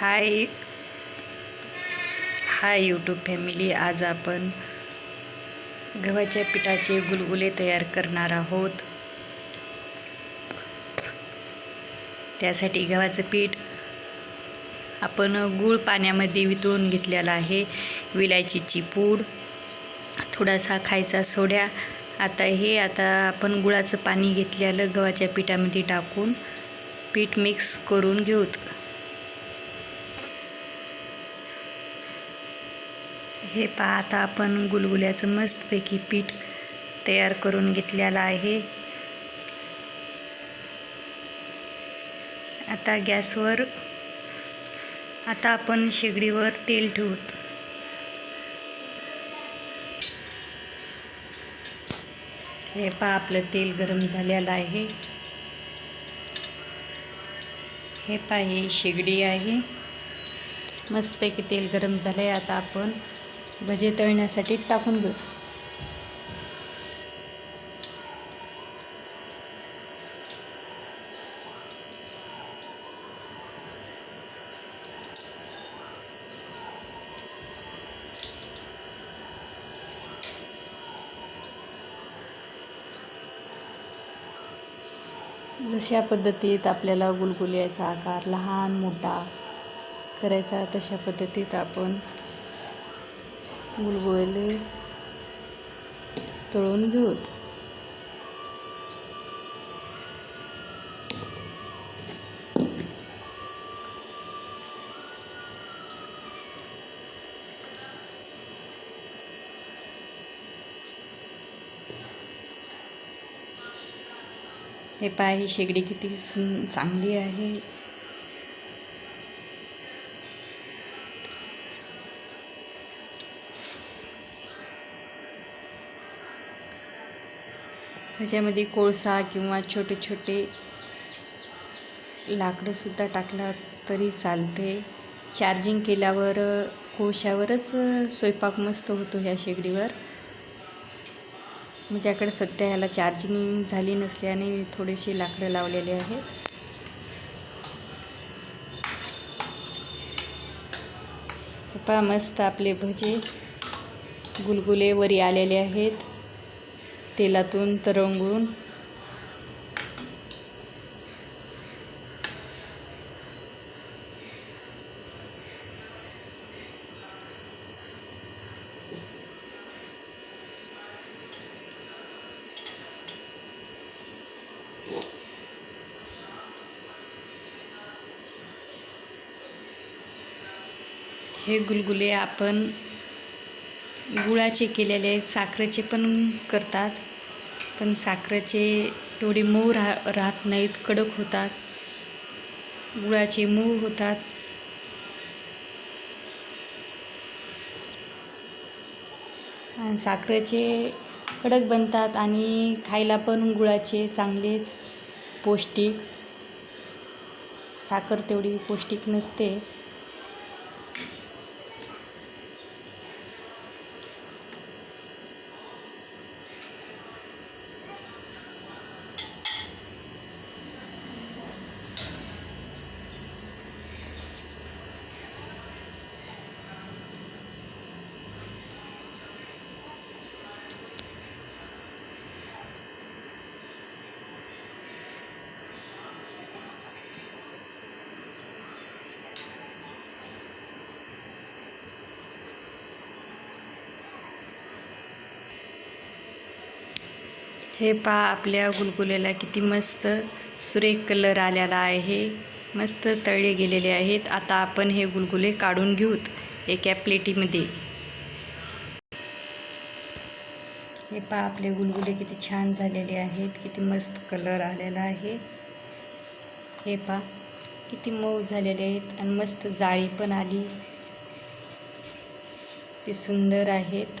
हाय. Hi YouTube family आज आपण गव्हाच्या पिठाचे गुलगुले तयार करणार आहोत. त्यासाठी गव्हाचं पीठ आपण गूळ पाण्यामध्ये वितळून घेतलेलं आहे. विलायचीची पूड थोडासा खायचा सोड्या. आता हे आता आपण गुळाचं पाणी घेतलेलं गव्हाच्या पिठामध्ये टाकून पीठ मिक्स करून घेऊत. हे पहा आता आपण गुलगुल्याचं मस्तपैकी पीठ तयार करून घेतलेलं आहे. आता गॅसवर आता आपण शेगडीवर तेल ठेवू. हे पहा आपलं तेल गरम झालेलं आहे. हे पहा ही शेगडी आहे. मस्तपैकी तेल गरम झालं आहे आता आपण. भजे तळण्यासाठी टाकून घेऊ. जशा पद्धतीत आपल्याला गुलगुल्याचा आकार लहान मोठा करायचा तशा पद्धतीत आपण गुलगुळेले तळून घेऊत हे पाय ही शेगडी किती सुन चांगली आहे. त्याच्यामध्ये कोळसा किंवा छोटे छोटे लाकडंसुद्धा टाकला तरी चालते चार्जिंग केल्यावर कोळशावरच स्वयंपाक मस्त होतो ह्या शेगडीवर. म्हणजे माझ्याकडे सध्या ह्याला चार्जिंग झाली नसल्याने थोडेसे लाकडं लावलेले आहेत. पहा मस्त आपले भजे गुलगुले वरी आलेले आहेत. तेलातून तरंगून. हे गुलगुले आपण गुळाचे केलेले आहेत साखरेचे पण करतात पण साखरेचे तेवढे मऊ राह राहत नाहीत कडक होतात. गुळाचे मऊ होतात. आणि साखरेचे कडक बनतात आणि खायला पण गुळाचे चांगलेच पौष्टिक. साखर तेवढी पौष्टिक नसते. हे पहा आपल्या गुलगुल्याला किती मस्त सुरेख कलर आलेला आहे. मस्त तळले गेलेले आहेत. आता आपण हे गुलगुले काढून घेऊत एका प्लेटीमध्ये. हे पहा आपले गुलगुले किती छान झालेले आहेत. किती मस्त कलर आलेला आहे. हे पहा किती मऊ झालेले आहेत आणि मस्त जाळी पण आली. ते सुंदर आहेत.